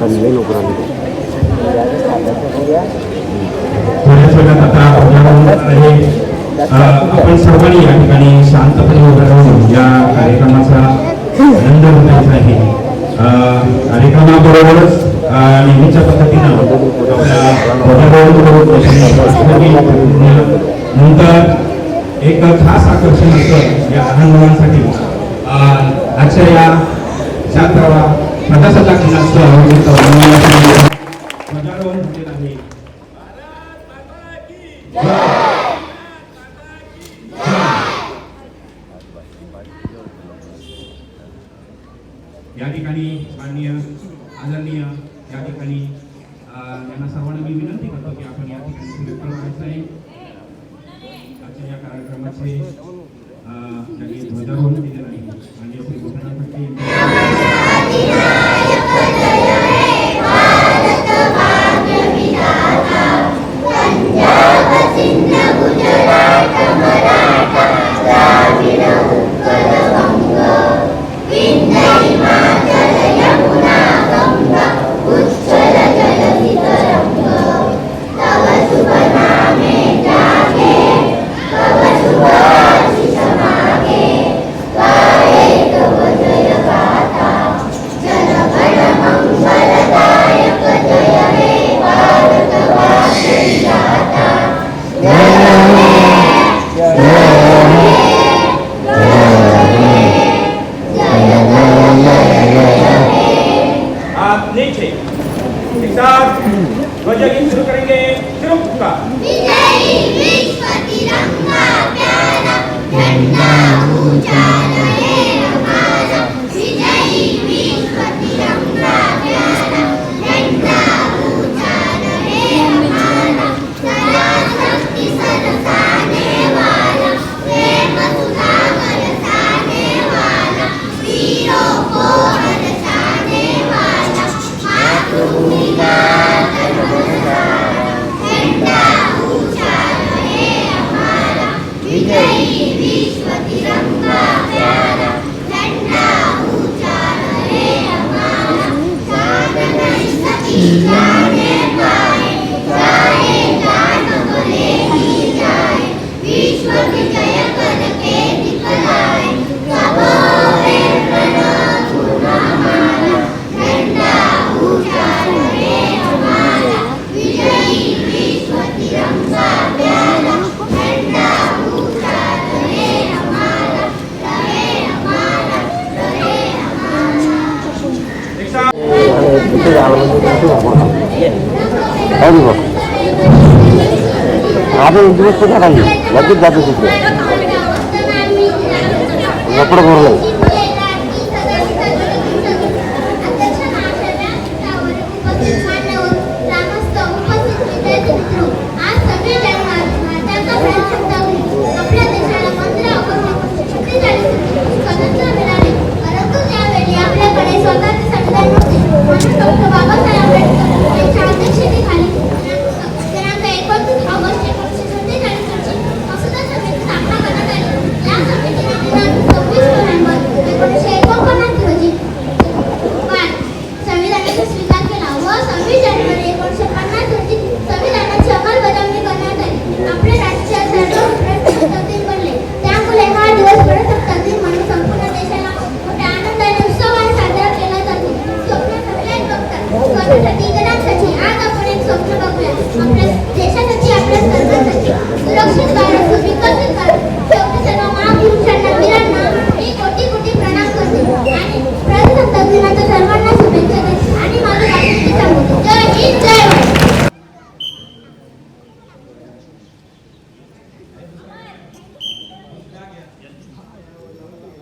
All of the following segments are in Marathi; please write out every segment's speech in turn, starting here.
हजबेंड उपरांत आपण सर्वांनी या ठिकाणी शांतपणे उभं राहून या कार्यक्रमाचा आनंद घ्यायचा आहे. कार्यक्रमाबरोबरच नेहमीच्या पद्धतीनं नंतर एक खास आकर्षण असं या लहान मुलांसाठी आजच्या या शांतवा Maka setelah dengan selalu kita mengalami Maka roh Jadi kani mania azania jadi kani eh, yang asal warna nanti kalau apa niat kita sudah pernah selesai acara karakter masih dua tahun আপনি দিবস কোথায় খাইনি লজ্জিত যাচ্ছে শুক্র লক্ষ্য করলেন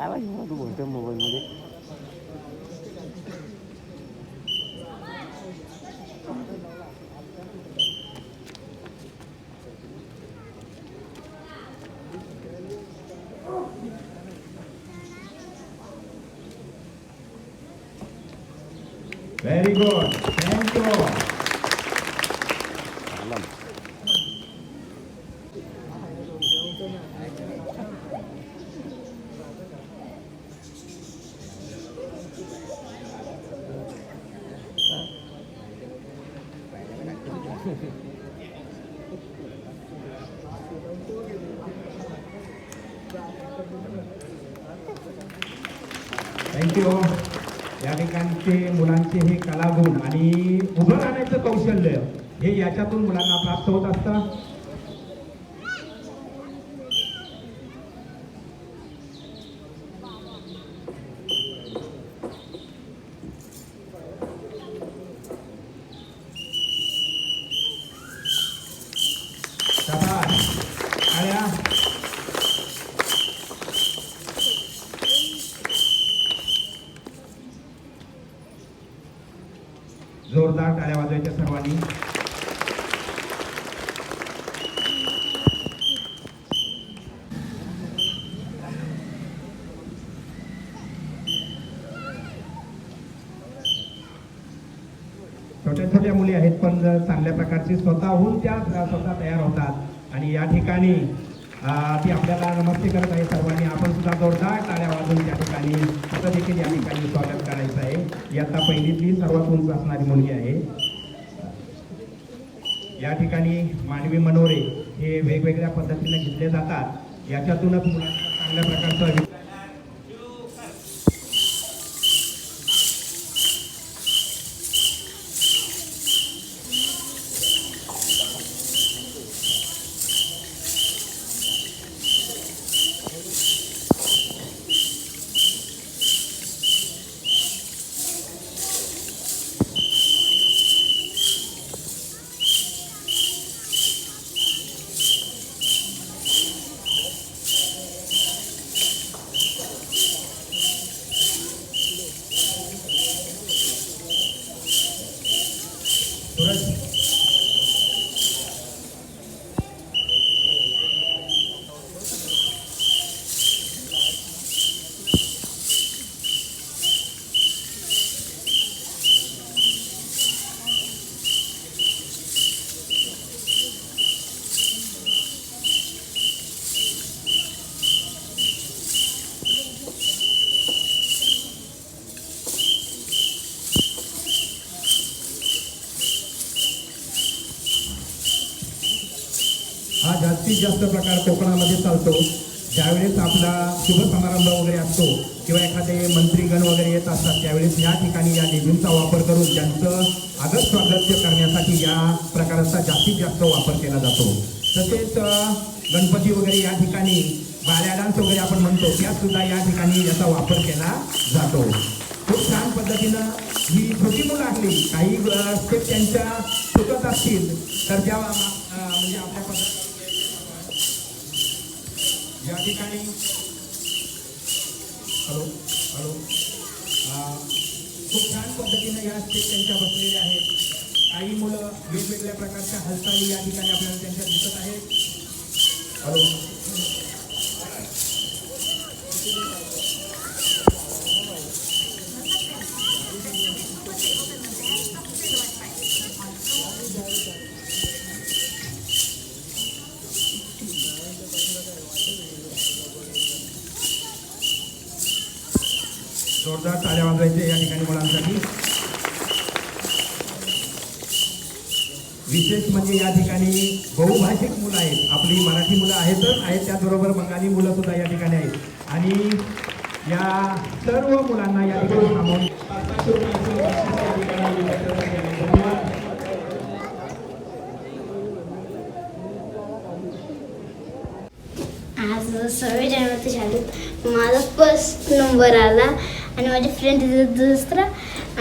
आवाज मोठं बोलतो मोबाईलमध्ये Very good. Thank you. Thank you या ठिकाणचे मुलांचे हे कलागुण आणि उभं राहण्याचं कौशल्य हे याच्यातून मुलांना प्राप्त होत असतं शाबास. टाळ्या. जोरदार टाळ्या वाजवायच्या सर्वांनी. छोट्या छोट्या मुली आहेत पण चांगल्या प्रकारची स्वतःहून त्या स्वतः तयार होतात आणि या ठिकाणी ती आपल्याला नमस्ते करत आहे सर्वांनी आपण सुद्धा जोरदार टाळ्या वाजवून त्या ठिकाणी देखील या ठिकाणी स्वागत इयत्ता पहिलीतली सर्वात उंच असणारी मुलगी आहे. या ठिकाणी मानवी मनोरे हे वेगवेगळ्या पद्धतीने घेतले जातात. याच्यातूनच मुलांना चांगल्या प्रकारचं हा जास्तीत जास्त प्रकार कोकणामध्ये चालतो. ज्यावेळेस आपला शुभ समारंभ वगैरे असतो किंवा एखादे मंत्रीगण वगैरे येत असतात त्यावेळेस या ठिकाणी या लेझिमचा वापर करून त्यांचं आदर स्वागत्य करण्यासाठी या प्रकाराचा जास्तीत जास्त वापर केला जातो. तसेच गणपती वगैरे या ठिकाणी बाल्या डान्स वगैरे आपण म्हणतो त्यात सुद्धा या ठिकाणी याचा वापर केला जातो. खूप छान पद्धतीनं ही छोटी मुलं असली काही स्टेप त्यांच्या चुकत असतील तर त्या म्हणजे आपल्या ज्या या ठिकाणी हॅलो हॅलो. खूप छान पद्धतीने या स्टेज त्यांच्या बसलेल्या आहेत. काही मुलं वेगवेगळ्या प्रकारच्या हालचाली या ठिकाणी आपल्याला त्यांच्या दिसत आहेत. हॅलो जोरदार टाळ्या वाजवायचे या ठिकाणी मुलांसाठी विशेष म्हणजे या ठिकाणी बहुभाषिक मुलं आहेत. आपली मराठी मुलं आहेतच आहेत त्याचबरोबर बंगाली मुलं सुद्धा या ठिकाणी आहेत. आणि या सर्व मुलांना या ठिकाणी थांबवून आज सहावी जानेवारी शाळेत माझा फर्स्ट नंबर आला आणि माझी फ्रेंड दुसरा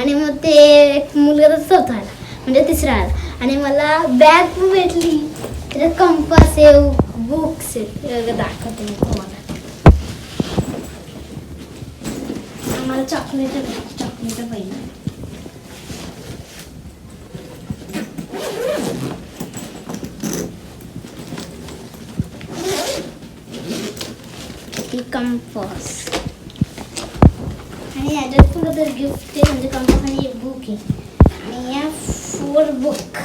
आणि मग ते एक मुलगा चौथा आला. म्हणजे तिसरा आला. आणि मला बॅग पण भेटली त्याच्यात कंपास आहे बुक्स आहे दाखवते मी तुम्हाला. आम्हाला चॉकलेट चॉकलेट पाहिजे ही कंपास आणि याच्यात पण तर गिफ्ट आहे म्हणजे कंपास आणि एक बुक आहे. आणि या फोर बुक